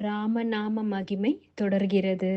ராமநாம மகிமை தொடர்கிறது.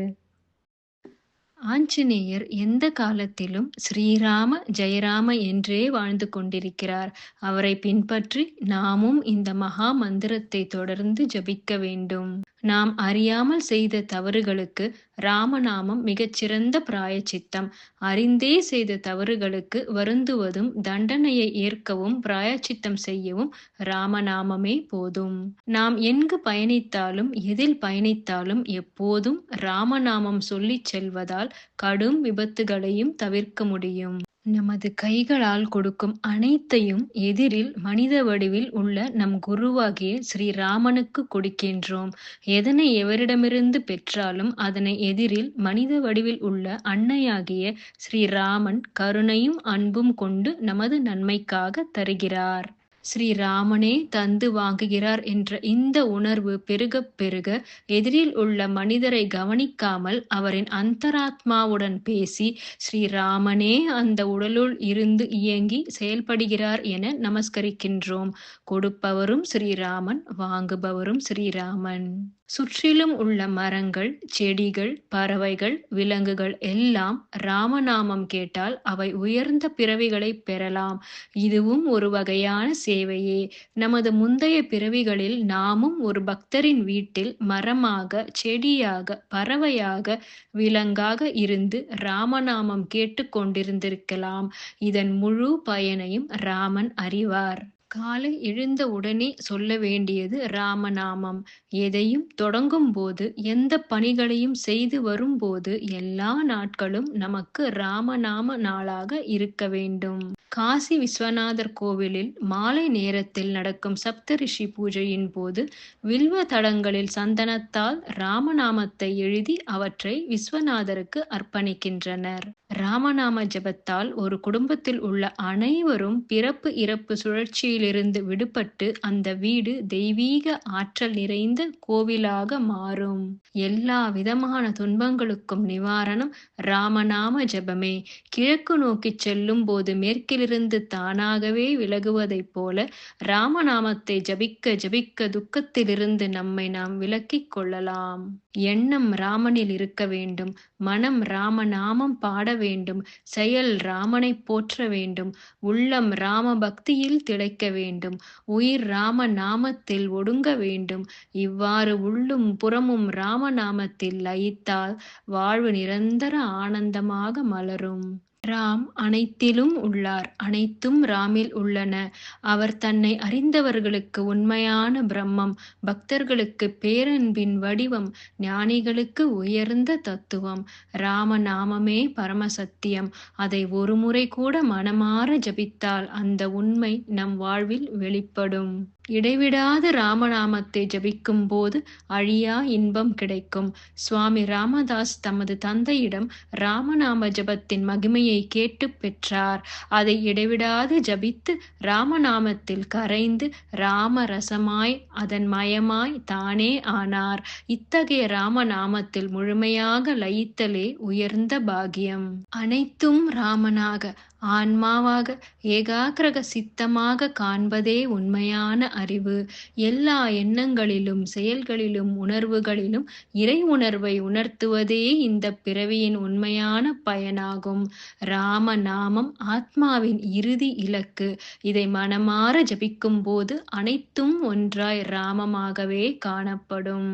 ஆஞ்சநேயர் எந்த காலத்திலும் ஸ்ரீராம ஜெயராம என்றே வாழ்ந்து கொண்டிருக்கிறார். அவரை பின்பற்றி நாமும் இந்த மகா மந்திரத்தை தொடர்ந்து ஜபிக்க வேண்டும். நாம் அறியாமல் செய்த தவறுகளுக்கு ராமநாமம் மிகச்சிறந்த பிராயச்சித்தம். அறிந்தே செய்த தவறுகளுக்கு வருந்துவதும் தண்டனையை ஏற்கவும் பிராயச்சித்தம் செய்யவும் ராமநாமமே போதும். நாம் எங்கு பயணித்தாலும் எதில் பயணித்தாலும் எப்போதும் ராமநாமம் சொல்லிச் செல்வதால் கடும் விபத்துகளையும் தவிர்க்க முடியும். நமது கைகளால் கொடுக்கும் அனைத்தையும் எதிரில் மனித வடிவில் உள்ள நம் குருவாகிய ஸ்ரீராமனுக்கு கொடுக்கின்றோம். எதனை எவரிடமிருந்து பெற்றாலும் அதனை எதிரில் மனித வடிவில் உள்ள அன்னையாகிய ஸ்ரீராமன் கருணையும் அன்பும் கொண்டு நமது நன்மைக்காக தருகிறார். ஸ்ரீராமனே தந்து வாங்குகிறார் என்ற இந்த உணர்வு பெருகப் பெருக எதிரில் உள்ள மனிதரை கவனிக்காமல் அவரின் அந்தராத்மாவுடன் பேசி ஸ்ரீராமனே அந்த உடலுள் இருந்து இயங்கி செயல்படுகிறார் என நமஸ்கரிக்கின்றோம். கொடுப்பவரும் ஸ்ரீராமன் வாங்குபவரும் ஸ்ரீராமன். சுற்றிலும் உள்ள மரங்கள் செடிகள் பறவைகள் விலங்குகள் எல்லாம் ராமநாமம் கேட்டால் அவை உயர்ந்த பிறவிகளைப் பெறலாம். இதுவும் ஒரு வகையான சேவையே. நமது முந்தைய பிறவிகளில் நாமும் ஒரு பக்தரின் வீட்டில் மரமாக செடியாக பறவையாக விலங்காக இருந்து ராமநாமம் கேட்டுக் கொண்டிருந்திருக்கலாம். இதன் முழு பயனையும் ராமன் அறிவார். காலை எழுந்த உடனே சொல்ல வேண்டியது ராமநாமம். எதையும் தொடங்கும் போது எந்த பணிகளையும் செய்து வரும்போது எல்லா நாட்களும் நமக்கு ராமநாம நாளாக இருக்க வேண்டும். காசி விஸ்வநாதர் கோவிலில் மாலை நேரத்தில் நடக்கும் சப்தரிஷி பூஜையின் போது வில்வ தடங்களில் சந்தனத்தால் ராமநாமத்தை எழுதி அவற்றை விஸ்வநாதருக்கு அர்ப்பணிக்கின்றனர். ராமநாம ஜபத்தால் ஒரு குடும்பத்தில் உள்ள அனைவரும் பிறப்பு இறப்பு சுழற்சியிலிருந்து விடுபட்டு அந்த வீடு தெய்வீக ஆற்றல் நிறைந்த கோவிலாக மாறும். எல்லா விதமான துன்பங்களுக்கும் நிவாரணம் ராமநாம ஜபமே. கிழக்கு நோக்கிச் செல்லும் போது மேற்கிலிருந்து தானாகவே விலகுவதைப் போல ராமநாமத்தை ஜபிக்க ஜபிக்க துக்கத்திலிருந்து நம்மை நாம் விலக்கிக் கொள்ளலாம். எண்ணம் ராமனில் இருக்க வேண்டும். மனம் ராமநாமம் பாட வேண்டும். செயல் ராமனைப் போற்ற வேண்டும். உள்ளம் ராம பக்தியில் திளைக்க வேண்டும். உயிர் ராம நாமத்தில் ஒடுங்க வேண்டும். இவ்வாறு உள்ளும் புறமும் ராமநாமத்தில் லயித்தால் வாழ்வு நிரந்தர ஆனந்தமாக மலரும். ராம் அனைத்திலும் உள்ளார். அனைத்தும் ராமில் உள்ளன. அவர் தன்னை அறிந்தவர்களுக்கு உண்மையான பிரம்மம். பக்தர்களுக்கு பேரன்பின் வடிவம். ஞானிகளுக்கு உயர்ந்த தத்துவம். ராம நாமமே பரம பரமசத்தியம். அதை ஒருமுறை கூட மனமாற ஜபித்தால் அந்த உண்மை நம் வாழ்வில் வெளிப்படும். இடைவிடாது ராமநாமத்தை ஜபிக்கும் போது அழியா இன்பம் கிடைக்கும். சுவாமி ராமதாஸ் தமது தந்தையிடம் ராமநாம ஜபத்தின் மகிமையை கேட்டுப் பெற்றார். அதை இடைவிடாது ஜபித்து ராமநாமத்தில் கரைந்து ராம ரசமாய் அதன் மயமாய் தானே ஆனார். இத்தகைய ராமநாமத்தில் முழுமையாக லயித்தலே உயர்ந்த பாக்கியம். அனைத்தும் ராமனாக ஆன்மாவாக ஏகாகிரக சித்தமாக காண்பதே உண்மையான அறிவு. எல்லா எண்ணங்களிலும் செயல்களிலும் உணர்வுகளிலும் இறை உணர்வை உணர்த்துவதே இந்தப் பிறவியின் உண்மையான பயனாகும். ராம நாமம் ஆத்மாவின் இறுதி இலக்கு. இதை மனமாற ஜபிக்கும் போது அனைத்தும் ஒன்றாய் ராமமாகவே காணப்படும்.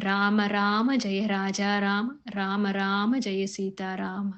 ராம ராம ஜெய ராஜா ராம ராம ராம ஜெய சீதாராம